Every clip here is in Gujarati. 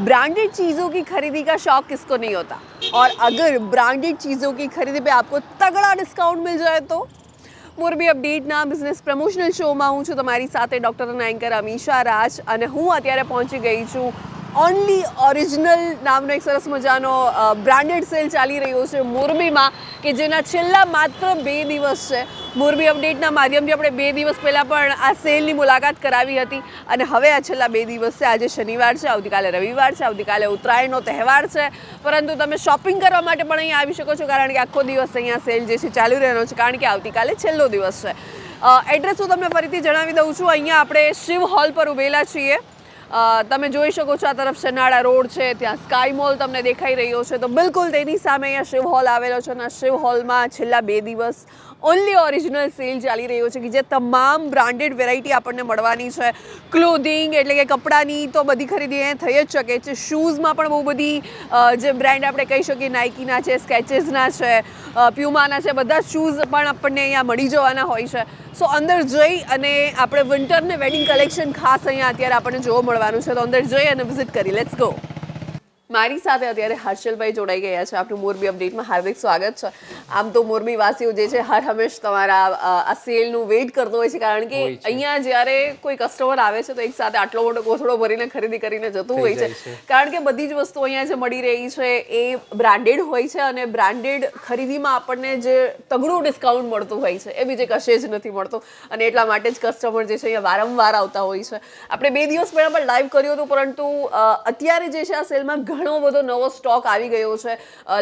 ब्रांडेड चीज़ों की खरीदी का शौक किसको नहीं होता और अगर ब्रांडेड चीज़ों की खरीदी पे आपको तगड़ा ડિસ્કાઉન્ટ મિલ જાય તો મોરબી અપડેટના બિઝનેસ પ્રમોશનલ શોમાં હું છું તમારી સાથે ડૉક્ટર અને એન્કર અમીશા રાજ અને હું અત્યારે પહોંચી ગઈ છું ઓનલી ઓરિજિનલ નામનો એક સરસ મજાનો બ્રાન્ડેડ સેલ ચાલી રહ્યો છે મોરબીમાં, કે જેના છેલ્લા માત્ર બે દિવસ છે. મોરબી અપડેટના માધ્યમથી આપણે બે દિવસ પહેલાં પણ આ સેલની મુલાકાત કરાવી હતી. અને હવે આ છેલ્લા બે દિવસ છે. આજે શનિવાર છે, આવતીકાલે રવિવાર છે, આવતીકાલે ઉત્તરાયણનો તહેવાર છે. પરંતુ તમે શોપિંગ કરવા માટે પણ અહીંયા આવી શકો છો, કારણ કે આખો દિવસ અહીંયા સેલ જે છે ચાલુ રહેવાનો છે, કારણ કે આવતીકાલે છેલ્લો દિવસ છે. એડ્રેસ હું તમને ફરીથી જણાવી દઉં છું. અહીંયા આપણે શિવ હોલ પર ઉભેલા છીએ. તમે જોઈ શકો છો આ તરફ શનાળા રોડ છે, ત્યાં સ્કાય મોલ તમને દેખાઈ રહ્યો છે. તો બિલકુલ તેની સામે અહીંયા શિવ હોલ આવેલો છે અને શિવ હોલમાં છેલ્લા બે દિવસ ઓનલી ઓરિજિનલ સેલ ચાલી રહ્યો છે કે જે તમામ બ્રાન્ડેડ વેરાયટી આપણને મળવાની છે. ક્લોધિંગ એટલે કે કપડાની તો બધી ખરીદી અહીંયા થઈ જ શકે છે. શૂઝમાં પણ બહુ બધી જે બ્રાન્ડ આપણે કહી શકીએ નાઇકીના છે સ્કેચેસના છે પ્યુમાના છે, બધા શૂઝ પણ આપણને અહીંયા મળી જવાના હોય છે. સો અંદર જઈ અને આપણે વિન્ટરને વેડિંગ કલેક્શન ખાસ અહીંયા અત્યારે આપણને જોવા મળવાનું છે. તો અંદર જઈ અને વિઝિટ કરી. લેટ્સ ગો મારી સાથે અત્યારે હર્ષલભાઈ જોડાઈ ગયા છે. આપણું મોરબી અપડેટમાં હાર્દિક સ્વાગત છે. આમ તો મોરબી વાસીઓ જે છે હર હંમેશ તમારા આ સેલનું વેઇટ કરતો હોય છે કારણ કે અહીંયા જ્યારે કોઈ કસ્ટમર આવે છે તો એક સાથે આટલો મોટો કોથળો ભરીને ખરીદી કરીને જતું હોય છે. કારણ કે બધી જ વસ્તુ અહીંયા જે મળી રહી છે એ બ્રાન્ડેડ હોય છે અને બ્રાન્ડેડ ખરીદીમાં આપણને જે તગડું ડિસ્કાઉન્ટ મળતું હોય છે એ બીજે કશે જ નથી મળતું. અને એટલા માટે જ કસ્ટમર જે છે અહીંયા વારંવાર આવતા હોય છે. આપણે બે દિવસ પહેલાં પણ લાઈવ કર્યું હતું પરંતુ અત્યારે જે છે આ સેલમાં ઘણો બધો નવો સ્ટોક આવી ગયો છે.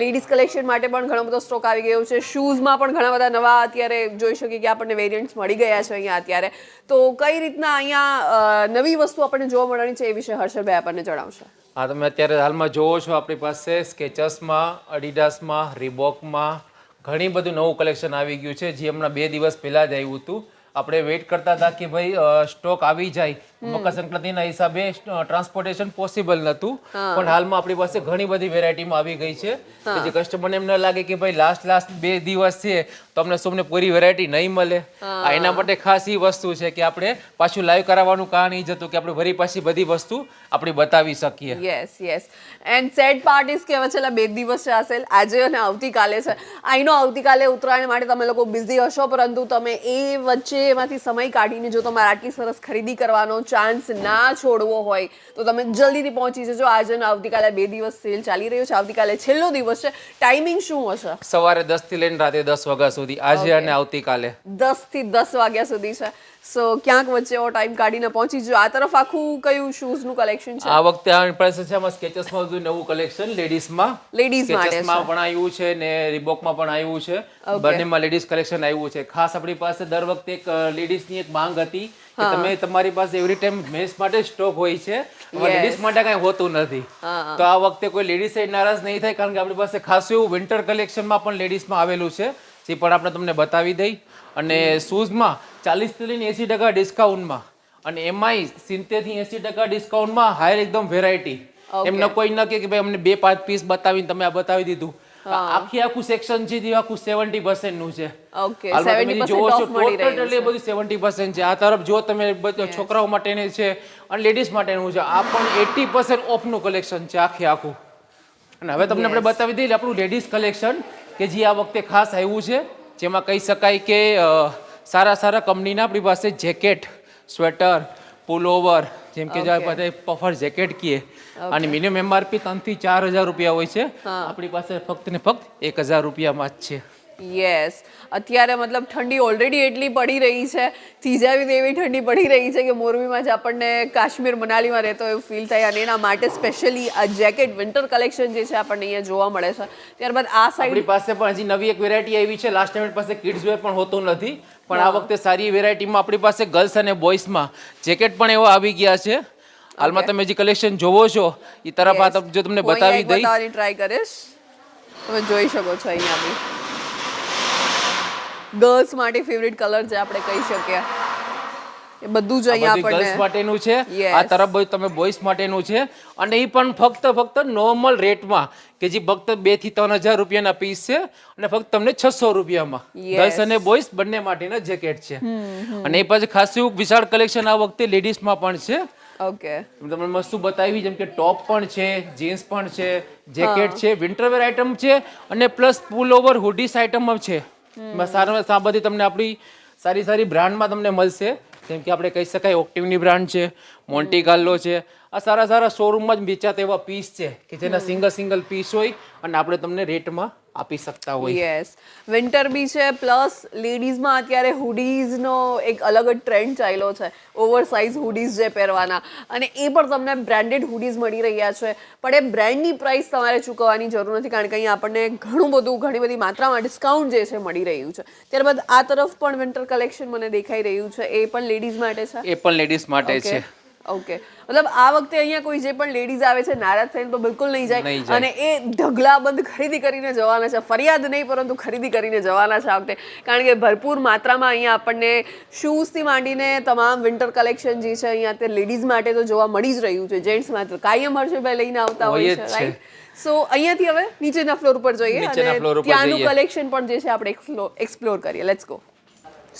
લેડીઝ કલેક્શન માટે પણ ઘણો બધો સ્ટોક આવી ગયો છે. શૂઝમાં પણ ઘણા બધા નવા અત્યારે જોઈ શકીએ કે આપણને વેરિયન્ટ્સ મળી ગયા છે અહીંયા અત્યારે. તો કઈ રીતના અહીંયા નવી વસ્તુ આપણને જોવા મળવાની છે એ વિશે હર્ષદભાઈ આપણને જણાવશે. હા તમે અત્યારે હાલમાં જોવો છો આપણી પાસે સ્કેચસમાં અડીડાસમાં રીબોકમાં ઘણી બધું નવું કલેક્શન આવી ગયું છે. જે હમણાં બે દિવસ પહેલાં જ આવ્યું હતું. આપણે વેઇટ કરતા હતા કે ભાઈ સ્ટોક આવી જાય મકર સંક્રાંતિના હિસાબે ટ્રાન્સપોર્ટેશન પોસિબલ નહોતું. પણ હાલમાં આપણી પાસે ઘણી બધી વેરાયટીમાં આવી ગઈ છે. કે જે કસ્ટમરને એમ ન લાગે કે ભાઈ લાસ્ટ લાસ્ટ બે દિવસ છે તો અમને સૌને પૂરી વેરાયટી નહીં મળે. આ એના માટે ખાસ એ વસ્તુ છે કે આપણે પાછું લાઈવ કરાવવાનું કારણ એ જ હતું કે આપણે ફરી પાછી બધી વસ્તુ આપણે બતાવી શકીએ. Yes yes and sad part is કે હવે છેલ્લા બે દિવસ સેલ આજે અને આવતીકાલે છે. આઈ નો આવતીકાલે ઉત્તરાયણ માટે તમે લોકો બિઝી હશો પરંતુ તમે એ વચ્ચે એમાંથી સમય કાઢીને જો તમારે આટલી સરસ ખરીદી કરવાનો ચાન્સ ના છોડવો હોય તો તમે જલ્દીથી પહોંચી જજો. આજે અને આવતીકાલે બે દિવસ સેલ ચાલી રહ્યો છે. આવતીકાલે છેલ્લો દિવસ છે. ટાઈમિંગ શું હશે? સવારે દસથી લઈને રાતે દસ વાગ્યા સુધી. આજે અને આવતીકાલે. દસથી દસ વાગ્યા સુધી છે. સો ક્યાંક વચ્ચે એવો ટાઈમ કાઢીને પહોંચી જો આ તરફ આખું કયું શૂઝનું કલેક્શન છે? આ વખતે આ પાસે છે. આમાં સ્કેચર્સમાં બધું નવું કલેક્શન લેડીઝમાં લેડીઝ માટે છે. સ્કેચર્સમાં પણ આવ્યું છે ને રીબોકમાં પણ આવ્યું છે. બંનેમાં લેડીઝ કલેક્શન આવ્યું છે. ખાસ આપણી પાસે દર વખતે એક લેડીઝની એક માંગ હતી કે તમે તમારી પાસે એવરી ટાઈમ મેન્સ માટે સ્ટોક હોય છે લેડીઝ માટે કઈ હોતું નથી. તો આ વખતે કોઈ લેડીઝ નારાજ નહીં થાય કારણ કે આપણી પાસે ખાસું એવું વિન્ટર કલેક્શનમાં પણ લેડીઝમાં આવેલું છે જે પણ આપણે તમને બતાવી દઈ. અને શૂઝમાં ચાલીસથી લઈને એંસી ટકા ડિસ્કાઉન્ટમાં. અને એમાંય સિત્તેરથી એંસી ટકા ડિસ્કાઉન્ટમાં હાયર એકદમ વેરાયટી એમને કોઈ ન કે ભાઈ અમને બે પાંચ પીસ બતાવીને તમે આ બતાવી દીધું. આખી આખું સેક્શન છે જે આખું સેવન્ટી પર્સન્ટનું છે. ઓકે હાલમાં તમે સેવન્ટી જે જોવો છો ઓફ ટોટલ બધું સેવન્ટી પર્સન્ટ છે. આ તરફ જો તમે છોકરાઓ માટેની છે અને લેડીઝ માટેનું છે આ પણ એટી પર્સન્ટ ઓફનું કલેક્શન છે આખી આખું. અને હવે તમને આપણે બતાવી દઈએ આપણું લેડીઝ કલેક્શન કે જે આ વખતે ખાસ આવ્યું છે. જેમાં કહી શકાય કે સારા સારા કંપનીના આપણી પાસે જેકેટ સ્વેટર પુલઓવર જેમ કે બધા પફર જેકેટ કીએ અને મિનિમમ એમઆરપી ત્રણથી ચાર હજાર રૂપિયા હોય છે. આપણી પાસે ફક્ત ને ફક્ત એક હજાર રૂપિયામાં જ છે. યસ અત્યારે મતલબ ઠંડી ઓલરેડી એટલી પડી રહી છે. થીજાવી એવી ઠંડી પડી રહી છે કે મોરબીમાં જ આપણને કાશ્મીર મનાલીમાં રહેતો એવું ફીલ થાય અને એના માટે સ્પેશિયલી આ જેકેટ વિન્ટર કલેક્શન જે છે આપણને અહીંયા જોવા મળે છે. ત્યારબાદ આ સાઈડ પાસે પણ હજી નવી એક વેરાયટી આવી છે. લાસ્ટ ટાઈમ પાસે કિડ્સ વેર પણ હોતું નથી. પણ આ વખતે સારી વેરાયટીમાં આપણી પાસે ગર્લ્સ અને બોಯ್સમાં જેકેટ પણ એવા આવી ગયા છે. હાલમાં તમે જે કલેક્શન જોવો છો એ તરફ આ જો તમને બતાવી દઈ ટ્રાય કરીશ. તમે જોઈ શકો છો અહીંયા બી. ગર્લ્સ માટે ફેવરિટ કલર છે આપણે કહી શકીએ. એ બધું જ અહીંયા ગર્લ્સ માટેનું છે. આ તરફ તમે બોયસ માટેનું છે. અને એ પણ ફક્ત ફક્ત નોર્મલ રેટમાં કે જે ફક્ત બેથી ત્રણ હજાર રૂપિયાના પીસ છે અને ફક્ત તમને છસો રૂપિયામાં. ગર્લ્સ અને બોયસ બંને માટેના જેકેટ છે. અને એ પછી ખાસું વિશાળ કલેક્શન આ વખતે લેડીઝમાં પણ છે. ઓકે તમને વસ્તુ બતાવી જેમ કે ટોપ પણ છે જીન્સ પણ છે જેકેટ છે વિન્ટરવેર આઇટમ છે અને plus pull over hoodies item છે. એમાં સારા આ બધી તમને આપણી સારી સારી બ્રાન્ડમાં તમને મળશે. જેમ કે આપણે કહી શકાય ઓક્ટિવની બ્રાન્ડ છે મોન્ટી કાર્લો છે. આ સારા સારા શોરૂમમાં જ વેચાતા એવા પીસ છે કે જેના સિંગલ સિંગલ પીસ હોય અને આપણે તમને રેટમાં આપી શકતા હોય. યસ વિન્ટર બી છે પ્લસ લેડીઝમાં અત્યારે હુડીઝનો એક અલગ જ ટ્રેન્ડ ચાલ્યો છે. ઓવર સાઇઝ હુડીઝ જે પહેરવાના. અને એ પણ તમને બ્રાન્ડેડ હુડીઝ મળી રહ્યા છે. પણ એ બ્રાન્ડની પ્રાઇસ તમારે ચૂકવવાની જરૂર નથી કારણ કે અહીં આપણને ઘણું બધું ઘણી બધી માત્રામાં ડિસ્કાઉન્ટ જે છે મળી રહ્યું છે. ત્યારબાદ આ તરફ પણ વિન્ટર કલેક્શન મને દેખાઈ રહ્યું છે. એ પણ લેડીઝ માટે છે? એ પણ લેડીઝ માટે છે. ઓકે મતલબ આ વખતે અહીંયા કોઈ જે પણ લેડીઝ આવે છે નારાજ થઈને તો બિલકુલ નહીં જાય. અને એ ઢગલા બંધ ખરીદી કરીને જવાના છે. ફરિયાદ નહીં પરંતુ ખરીદી કરીને જવાના છે આ વખતે. કારણ કે ભરપૂર માત્રામાં અહીંયા આપણને શૂઝથી માંડીને તમામ વિન્ટર કલેક્શન જે છે અહીંયા તે લેડીઝ માટે તો જોવા મળી જ રહ્યું છે. જેન્ટ્સ માટે કાયમ હર્ષભાઈ લઈને આવતા હોય છે. રાઈટ સો અહીંયાથી હવે નીચેના ફ્લોર ઉપર જઈએ અને ત્યાંનું કલેક્શન પણ જે છે આપણે એક્સપ્લોર કરીએ. લેટ્સ ગો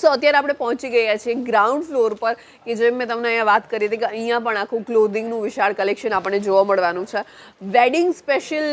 સો અત્યારે આપણે પહોંચી ગયા છીએ ગ્રાઉન્ડ ફ્લોર પર કે જેમ મેં તમને અહીંયા વાત કરી હતી કે અહીંયા પણ આખું ક્લોથિંગનું વિશાળ કલેક્શન આપણને જોવા મળવાનું છે. વેડિંગ સ્પેશિયલ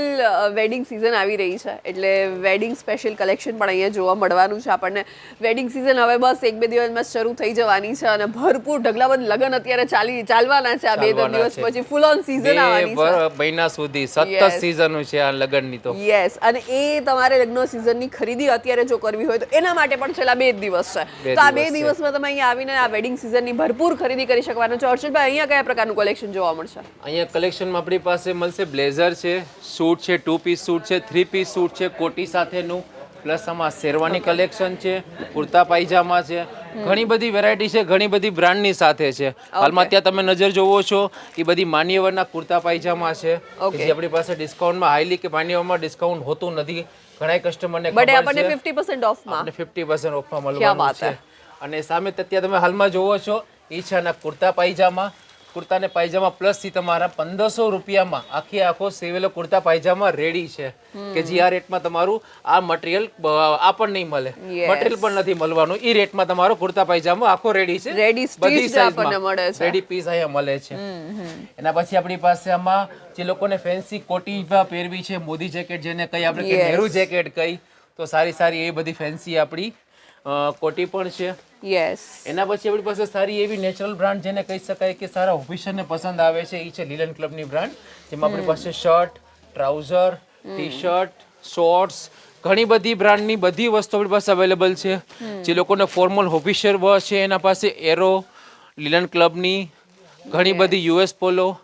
વેડિંગ સિઝન આવી રહી છે એટલે વેડિંગ સ્પેશિયલ કલેક્શન પણ અહીંયા જોવા મળવાનું છે આપણને. વેડિંગ સિઝન હવે બસ એક બે દિવસમાં શરૂ થઈ જવાની છે અને ભરપૂર ઢગલાબંધ લગ્ન અત્યારે ચાલી ચાલવાના છે આ બે ત્રણ દિવસ પછી ફૂલ ઓન સિઝન આવવાની છે. મહિના સુધી સતત સિઝન છે આ લગ્નની તો. યસ અને એ તમારે લગ્ન સિઝનની ખરીદી અત્યારે જો કરવી હોય તો એના માટે પણ છેલ્લા બે જ દિવસ છે. તો આ બે દિવસમાં તમે અહીંયા આવીને આ વેડિંગ સિઝનની ભરપૂર ખરીદી કરી શકવાનો છો. હર્ષદભાઈ અહીંયા કયા પ્રકારનું કલેક્શન જોવા મળશે? અહીંયા કલેક્શનમાં આપણી પાસે મળશે બ્લેઝર છે સૂટ છે ટુ પીસ સૂટ છે થ્રી પીસ સૂટ છે કોટી સાથેનું. પ્લસ આમાં શેરવાની કલેક્શન છે કુર્તા પાયજામા છે. ઘણી બધી વેરાયટી છે ઘણી બધી બ્રાન્ડની સાથે છે. હાલમાં ત્યાં તમે નજર જોવો છો એ બધી માન્યવરના કુર્તા પાયજામા છે. જે આપણી પાસે ડિસ્કાઉન્ટમાં હાઈલી કે માન્યવરમાં ડિસ્કાઉન્ટ હોતું નથી. ઘણા કસ્ટમરને બટ આપણને છે ફિફ્ટી પર્સન્ટ ઓફમાં આપણને ફિફ્ટી પર્સન્ટ ઓફમાં ક્યાં મળવાનું છે. અને સામે અત્યારે તમે હાલમાં જોવો છો ઈચ્છાના કુર્તા પાયજામા કુર્તા ને પાયજામા પ્લસથી તમારા પંદરસો રૂપિયામાં આખી આખો સિવેલો કુર્તા પાયજામા રેડી છે. કે જે આ રેટમાં તમારું આ મટીરિયલ આ પણ નહીં મળે. મટીરિયલ પણ નથી મળવાનું. એ રેટમાં તમારો કુર્તા પાયજામા આખો રેડી છે. રેડી બધી મળે છે. રેડી પીસ અહીંયા મળે છે. એના પછી આપણી પાસે આમાં જે લોકોને ફેન્સી કોટી પહેરવી છે મોદી જેકેટ જેને કઈ આપણે નહેરુ જેકેટ કઈ તો સારી સારી એ બધી ફેન્સી આપણી કોટી પણ છે. યસ એના પછી આપણી પાસે સારી એવી નેચરલ બ્રાન્ડ જેને કહી શકાય કે સારા ઓફિસરને પસંદ આવે છે એ છે લીલન ક્લબની બ્રાન્ડ જેમાં આપણી પાસે shirt trouser T shirt shorts ઘણી બધી બ્રાન્ડની બધી વસ્તુ આપણી પાસે અવેલેબલ છે. જે લોકોને ફોર્મલ ઓફિસર છે એના પાસે એરો લીલન ક્લબની ઘણી બધી યુએસ પોલો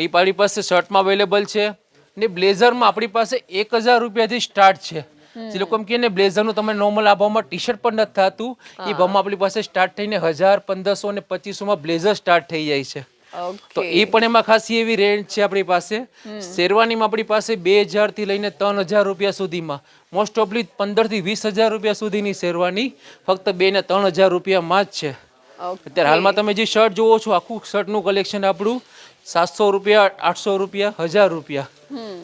એ આપણી પાસે શર્ટમાં અવેલેબલ છે. ને બ્લેઝરમાં આપણી પાસે એક હજાર રૂપિયાથી સ્ટાર્ટ છે. જે લોકો એમ કહે ને બ્લેઝરનું તમે નોર્મલ આ ભાવમાં ટી શર્ટ પણ નથી થતું. એ ભાવમાં આપણી પાસે સ્ટાર્ટ થઈને હજાર પંદરસો ને પચીસોમાં બ્લેઝર સ્ટાર્ટ થઈ જાય છે. તો એ પણ એમાં ખાસી એવી રેન્જ છે આપણી પાસે. શેરવાનીમાં આપણી પાસે બે હજારથી લઈને ત્રણ હજાર રૂપિયા સુધીમાં. મોસ્ટ ઓફલી પંદરથી વીસ હજાર રૂપિયા સુધીની શેરવાની ફક્ત બે ને ત્રણ હજાર રૂપિયામાં જ છે. અત્યારે હાલમાં તમે જે શર્ટ જોવો છો આખું શર્ટનું કલેક્શન આપણું સાતસો રૂપિયા આઠસો રૂપિયા હજાર રૂપિયા.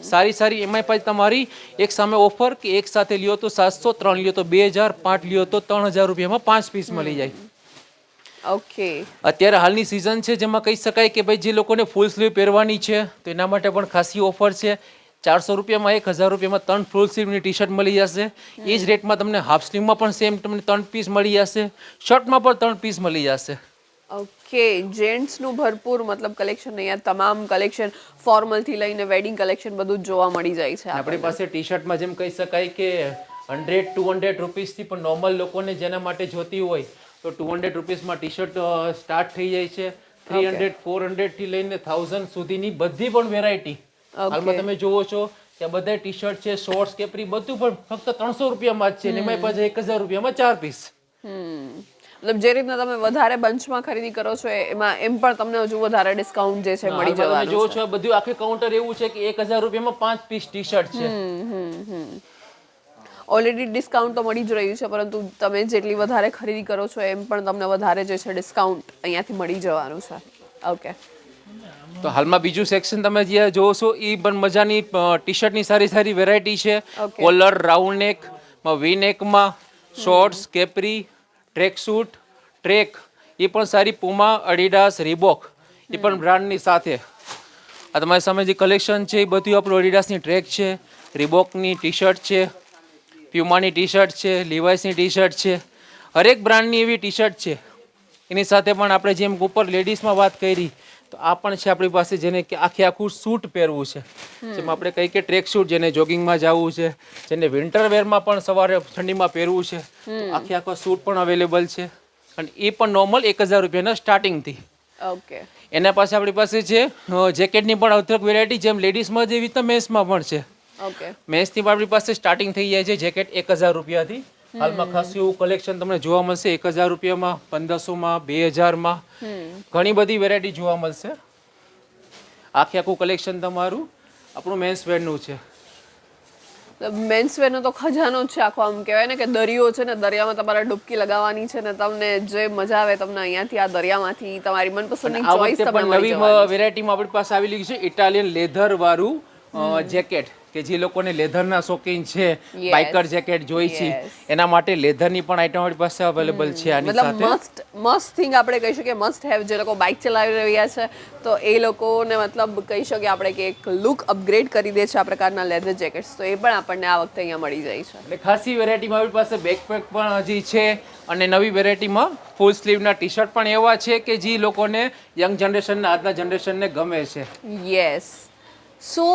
સારી સારી એમાં પાછી તમારી એક સામે ઓફર કે એક સાથે લ્યો તો સાતસો ત્રણ લ્યો તો બે હજાર પાંચ લ્યો તો ત્રણ હજાર રૂપિયામાં પાંચ પીસ મળી જાય. ઓકે. અત્યારે હાલની સિઝન છે જેમાં કહી શકાય કે ભાઈ જે લોકોને ફૂલ સ્લીવ પહેરવાની છે તો એના માટે પણ ખાસી ઓફર છે. ચારસો રૂપિયામાં એક હજાર રૂપિયામાં ત્રણ ફૂલ સ્લીવની ટી શર્ટ મળી જશે. એ જ રેટમાં તમને હાફ સ્લીવમાં પણ સેમ તમને ત્રણ પીસ મળી જશે. શર્ટમાં પણ ત્રણ પીસ મળી જશે. ઓકે. જેન્ટ્સનું ભરપૂર મતલબ કલેક્શન અહીંયા તમામ કલેક્શન ફોર્મલથી લઈને વેડિંગ કલેક્શન બધું જોવા મળી જાય છે આપણી પાસે ટી શર્ટમાં જેમ કહી શકાય કે હંડ્રેડ ટુ હંડ્રેડ રૂપીસથી પણ નોર્મલ લોકોને જેના માટે જોતી હોય તો ટુ હંડ્રેડ રૂપીસમાં ટી શર્ટ સ્ટાર્ટ થઈ જાય છે. થ્રી હંડ્રેડ ફોર હંડ્રેડથી લઈને થાઉઝન્ડ સુધીની બધી પણ વેરાયટી હાલમાં તમે જોવો છો કે બધા ટી શર્ટ છે શોર્ટ્સ કેપરી બધું પણ ફક્ત ત્રણસો રૂપિયામાં જ છે ને એમાં પાછા એક હજાર રૂપિયામાં ચાર પીસ મતલબ જે રીતના તમે વધારે બંચમાં ખરીદી કરો છો એમાં એમ પણ તમને હજુ વધારે ડિસ્કાઉન્ટ જે છે મળી જવાનું જોવો છો. બધું આખી કાઉન્ટર એવું છે કે એક હજાર રૂપિયામાં પાંચ પીસ ટી શર્ટ છે ઓલરેડી ડિસ્કાઉન્ટ તો મળી જ રહ્યું છે પરંતુ તમે જેટલી વધારે ખરીદી કરો છો એમ પણ તમને વધારે જે છે ડિસ્કાઉન્ટ અહીંયાથી મળી જવાનું છે. ઓકે તો હાલમાં બીજું સેક્શન તમે જે જોવો છો એ પણ મજાની ટી શર્ટની સારી સારી વેરાયટી છે. Collar round neck V નેકમાં shorts capri track suit, track, એ પણ સારી પુમા અડીડાસ રીબોક એ પણ બ્રાન્ડની સાથે. આ તમારી સામે જે કલેક્શન છે, એ બધું આપણું અડીડાસની ટ્રેક છે રિબોકની ટી શર્ટ છે પ્યુમાની ટી શર્ટ છે લીવાઇસની ટી શર્ટ છે. હરેક બ્રાન્ડની એવી ટી શર્ટ છે. એની સાથે પણ આપણે જેમ ઉપર લેડીઝમાં વાત કરી તો આ પણ છે આપણી પાસે જેને કે આખે આખું સૂટ પહેરવું છે. જેમાં આપણે કહીએ કે ટ્રેક સૂટ જેને જોગિંગમાં જવું છે જેને વિન્ટર વેરમાં પણ સવારે ઠંડીમાં પહેરવું છે આખે આખો સૂટ પણ અવેલેબલ છે. અને એ પણ નોર્મલ એક હજાર રૂપિયાના સ્ટાર્ટિંગથી ઓકે. એના પાસે આપણી પાસે છે જેકેટની પણ અવતરક વેરાયટી જેમ લેડીઝમાં જેવી રીતના મેન્સમાં પણ છે. ઓકે. મેન્સની પણ આપણી પાસે સ્ટાર્ટિંગ થઈ જાય છે જેકેટ એક હજાર રૂપિયાથી. હાલમાં ખાસું એવું કલેક્શન તમને જોવા મળશે એક હજાર રૂપિયામાં પંદરસોમાં બે હજારમાં. ઘણી બધી વેરાયટી જોવા મળશે. આખે આખું કલેક્શન તમારું આપણું મેન્સ વેરનું છે. મેન્સ વેરનો તો ખજાનો જ છે આખો આમ કહેવાય ને કે દરિયો છે ને દરિયામાં તમારે ડૂબકી લગાવવાની છે ને તમને જે મજા આવે તમને અહીંયાથી આ દરિયામાંથી તમારી મનપસંદની ચોઈસ તમને નવી. વેરાયટીમાં આપણી પાસે આવેલી છે ઇટાલિયન લેધર વાળું જેકેટ કે જે લોકોને લેધરના શોખીન છે બાઇકર જેકેટ જોઈ છે એના માટે લેધરની પણ આઈટમ આપણી પાસે અવેલેબલ છે આની મતલબ સાથે. મસ્ટ મસ્ટ થિંગ આપણે કહી શકીએ મસ્ટ હેવ જે લોકો બાઇક ચલાવી રહ્યા છે તો એ લોકોને મતલબ કહી શકીએ આપણે કે એક લુક અપગ્રેડ કરી દે છે આ પ્રકારના લેધર જેકેટ્સ તો એ પણ આપણને આ વખતે અહીંયા મળી જાય છે. એટલે ખાસી વેરાયટીમાં આપણી પાસે બેકપેક પણ હજી છે અને નવી વેરાયટીમાં ફૂલ સ્લીવના ટી શર્ટ પણ એવા છે કે જે લોકોને યંગ જનરેશનના આજના જનરેશનને ગમે છે. યસ સો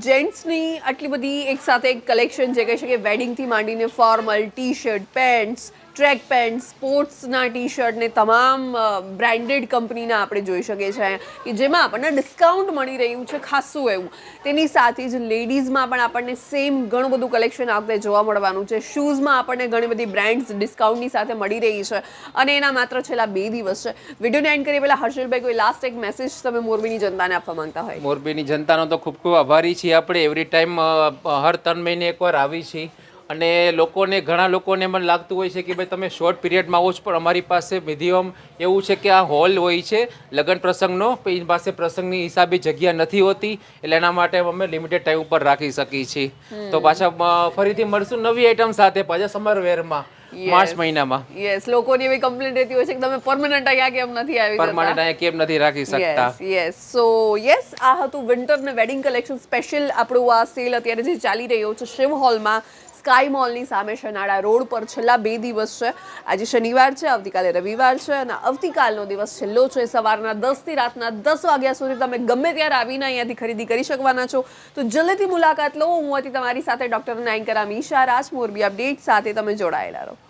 જેન્ટ્સની આટલી બધી એક સાથે એક કલેક્શન જે કહી શકીએ વેડિંગથી માંડીને formal T shirt pants track pant, સ્પોર્ટ્સના T shirt ને તમામ બ્રાન્ડેડ કંપનીના આપણે જોઈ શકીએ છીએ કે જેમાં આપણને ડિસ્કાઉન્ટ મળી રહ્યું છે ખાસું એવું. તેની સાથે જ લેડીઝમાં પણ આપણને સેમ ઘણું બધું કલેક્શન આ જોવા મળવાનું છે. શૂઝમાં આપણને ઘણી બધી બ્રાન્ડ્સ ડિસ્કાઉન્ટની સાથે મળી રહી છે. અને એના માત્ર છેલ્લા બે દિવસ છે. વિડીયોને એન્ડ કરીએ પહેલાં હર્ષલભાઈ, કોઈ લાસ્ટ એક મેસેજ તમે મોરબીની જનતાને આપવા માંગતા હોય? મોરબીની જનતાનો તો ખૂબ ખૂબ આભારી છીએ. આપણે એવરી ટાઈમ હર ત્રણ મહિને એકવાર આવી છીએ. અને લોકોને ઘણા લોકોને મને લાગતું હોય છે કે ભાઈ તમે શોર્ટ પીરિયડમાં આવો છો પણ અમારી પાસે મિધિયમ એવું છે કે આ હોલ હોય છે. લગ્ન પ્રસંગનો એની પાસે પ્રસંગની હિસાબે જગ્યા નથી હોતી એટલે એના માટે અમે લિમિટેડ ટાઈમ ઉપર રાખી શકીએ છીએ. તો પાછા ફરીથી મળશું નવી આઈટમ સાથે પાછા સમર વેરમાં માર્ચ મહિનામાં. યસ લોકોની એવી કમ્પ્લેન્ટ રહેતી હોય છે કે તમે પરમનન્ટ અહીંયા કેમ નથી આવી પરમનન્ટ અહીંયા કેમ નથી રાખી શકતા? યસ યસ સો યસ આ હતું વિન્ટર ને વેડિંગ કલેક્શન સ્પેશિયલ આપણું આ સેલ અત્યારે જે ચાલી રહ્યો છે શિવ હોલમાં સ્કાય મોલની સામે શનાળા રોડ પર છેલ્લા બે દિવસ છે. આજે શનિવાર છે, આવતીકાલે રવિવાર છે અને આવતીકાલનો દિવસ છેલ્લો છે. સવારના દસથી રાતના દસ વાગ્યા સુધી તમે ગમે ત્યારે આવીને અહીંયાથી ખરીદી કરી શકવાના છો. તો જલ્દીથી મુલાકાત લો. હું હતી તમારી સાથે ડૉક્ટર નાયંકરા મીશા રાજ મોરબી અપડેટ સાથે તમે જોડાયેલા રહો.